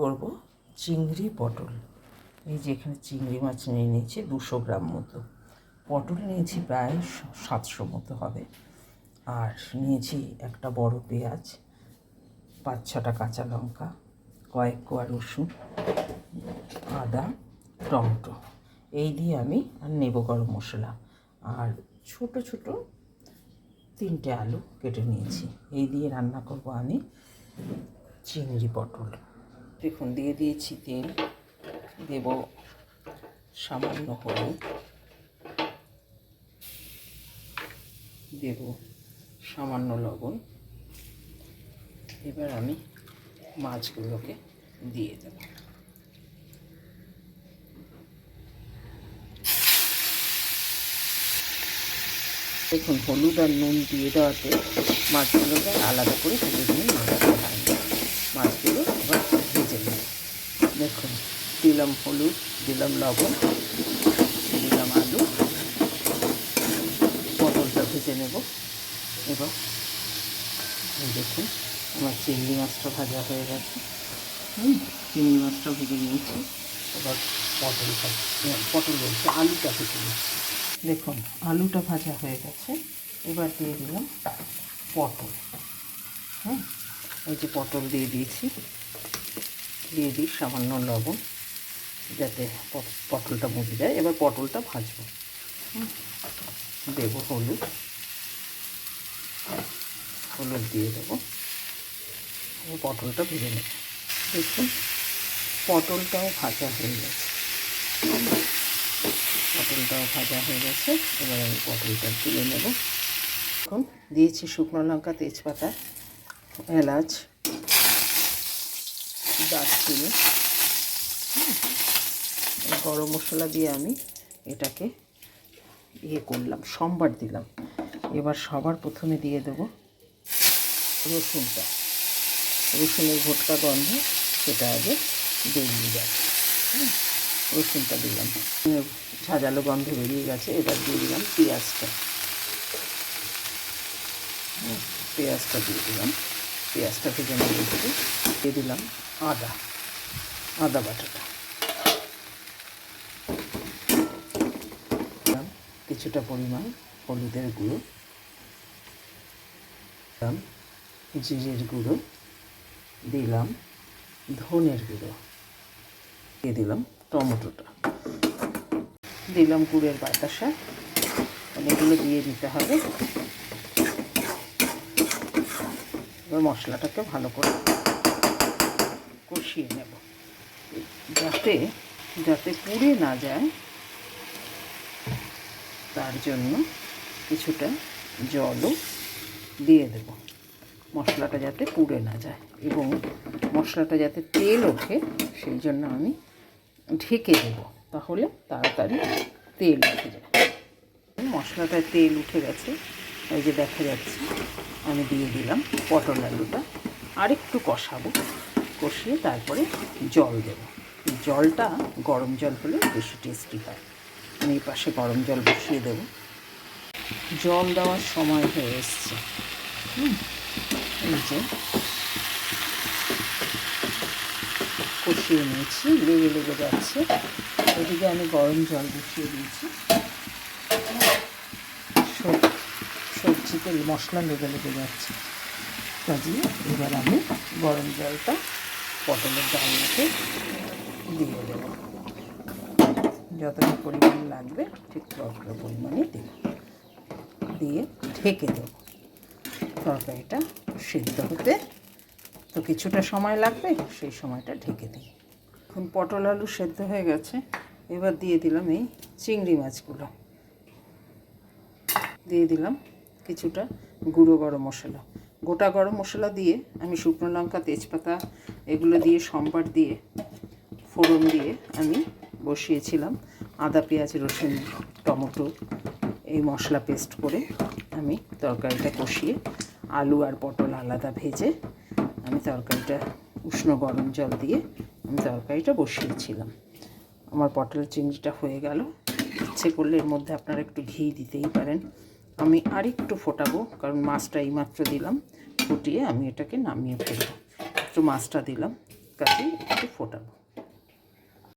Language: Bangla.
করব চিংড়ি পটল। এই যে এখানে চিংড়ি মাছ নিয়ে নিয়েছি দুশো গ্রাম মতো। পটল নিয়েছি প্রায় সাতশো মতো হবে। আর নিয়েছি একটা বড় পেঁয়াজ, পাঁচ ছটা কাঁচা লঙ্কা, কয়েক কোয়া রসুন, আদা, টমেটো। এই দিয়ে আমি আর নেব গরম মশলা। আর ছোট ছোট তিনটে আলু কেটে নিয়েছি। এই দিয়ে রান্না করব আমি চিংড়ি পটল। দেখুন, দিয়ে দিয়েছি তেল, দেব সামান্য হলুদ, দেব সামান্য লবণ। এবার আমি মাছগুলোকে দিয়ে দেব। দেখুন, হলুদ আর নুন দিয়ে দেওয়াতে মাছগুলোকে আলাদা করে হলুদ নুন মাখাতে হয় না মাছগুলো আবার ভেজে নেব দেখুন দিলাম হলুদ, দিলাম লবণ, দিলাম আলু। পটলটা ভেজে নেব। এই দেখুন, আমার চিংড়ি মাছটা ভাজা হয়ে গেছে। হুম, চিংড়ি মাছটা ভেজে নিয়েছি। এবার পটল ভাজ- পটল বলছে, আলুটা ভেজে নিচ্ছি। দেখুন, আলুটা ভাজা হয়ে গেছে। এবার দিয়ে দিলাম পটল। হ্যাঁ এই যে পটল দিয়ে দিয়েছি, দিয়ে দিই সামান্য লবণ। যাতে পটলটা মুজে যায় এবার পটলটা ভাজবো। দেবো হলুদ। হলুদ দিয়ে দেবো। পটলটা ভেজে নেব। দেখুন পটলটাও ভাজা হয়ে গেছে। পটলটাও ভাজা হয়ে গেছে। এবার আমি পটলটা তুলে নেব। এখন দিয়েছি শুকনো লঙ্কা তেজপাতা এলাচ দারচিনি। হুম, গরম মশলা দিয়ে আমি এটাকে ইয়ে করলাম, সম্বার দিলাম। এবার সবার প্রথমে দিয়ে দেবো রসুনটা। রসুনের ভোটকা গন্ধ, সেটা আগে বেরিয়ে যায়। রসুনটা দিলাম। ঝাঁঝালো গন্ধ বেরিয়ে গেছে, এবার দিয়ে দিলাম পেঁয়াজটা। পেঁয়াজটা দিয়ে দিলাম। পেঁয়াজটা ভেজে দিয়ে দিলাম আদা আদা বাটাটা। কিছুটা পরিমাণ হলুদের গুঁড়ো, দিলাম, জিরের গুঁড়ো, দিলাম, ধনের গুঁড়ো, দিয়ে দিলাম টমেটোটা। দিলাম গুড়ের বাতাসা, অনেকগুলো দিয়ে দিতে হবে। এবার মশলাটাকে ভালো করে কষিয়ে নেব, যাতে যাতে পুড়ে না যায়। তার জন্য কিছুটা জলও দিয়ে দেব। মশলাটা যাতে পুড়ে না যায় এবং মশলাটা যাতে তেল ওঠে, সেই জন্য আমি ঢেকে দেব। তাহলে তাড়াতাড়ি তেল উঠে যায়। মশলাটায় তেল উঠে গেছে। এই যে দেখা যাচ্ছে, আমি দিয়ে দিলাম পটল আলুটা। আরেকটু কষাবো, কষিয়ে তারপরে জল দেবো। জলটা গরম জল হলে বেশি টেস্টি হয়। আমি এই পাশে গরম জল বসিয়ে দেবো। জল দেওয়ার সময় হয়ে এসছে। হুম, এই যে কষিয়ে নিয়েছি, লেগে লেগে যাচ্ছে। এদিকে আমি গরম জল বসিয়ে দিয়েছি। সব- সবজিতে মশলা লেগে লেগে যাচ্ছে। কাজে এবার আমি গরম জলটা পটলের ডালনাতে দিয়ে দেবো। যতটা পরিমাণ লাগবে ঠিক ততটা পরিমাণে দেব দিয়ে ঢেকে দেবো। তরকারিটা সিদ্ধ হতে তো কিছুটা সময় লাগবে, সেই সময়টা ঢেকে দিই। এখন পটল আলু সেদ্ধ হয়ে গেছে, এবার দিয়ে দিলাম এই চিংড়ি মাছগুলো। দিয়ে দিলাম কিছুটা গুঁড়ো গরম মশলা। গোটা গরম মশলা দিয়ে আমি শুকনো লঙ্কা, তেজপাতা এগুলো দিয়ে, সম্বার দিয়ে, ফোড়ন দিয়ে আমি বসিয়েছিলাম। আদা, পেঁয়াজ, রসুন, টমেটো এই মশলা পেস্ট করে আমি তরকারিটা কষিয়ে আলু আর পটল আলাদা ভেজে আমি তরকারিটা উষ্ণ গরম জল দিয়ে আমি তরকারিটা বসিয়েছিলাম। আমার পটল চিংড়িটা হয়ে গেল। ইচ্ছে করলে এর মধ্যে আপনারা একটু ঘি দিতেই পারেন। আমি আরেকটু ফোটাবো, কারণ মাছটা এইমাত্র দিলাম। ফুটিয়ে আমি এটাকে নামিয়ে ফেলব। একটু মাছটা দিলাম কাছেই একটু ফোটাবো।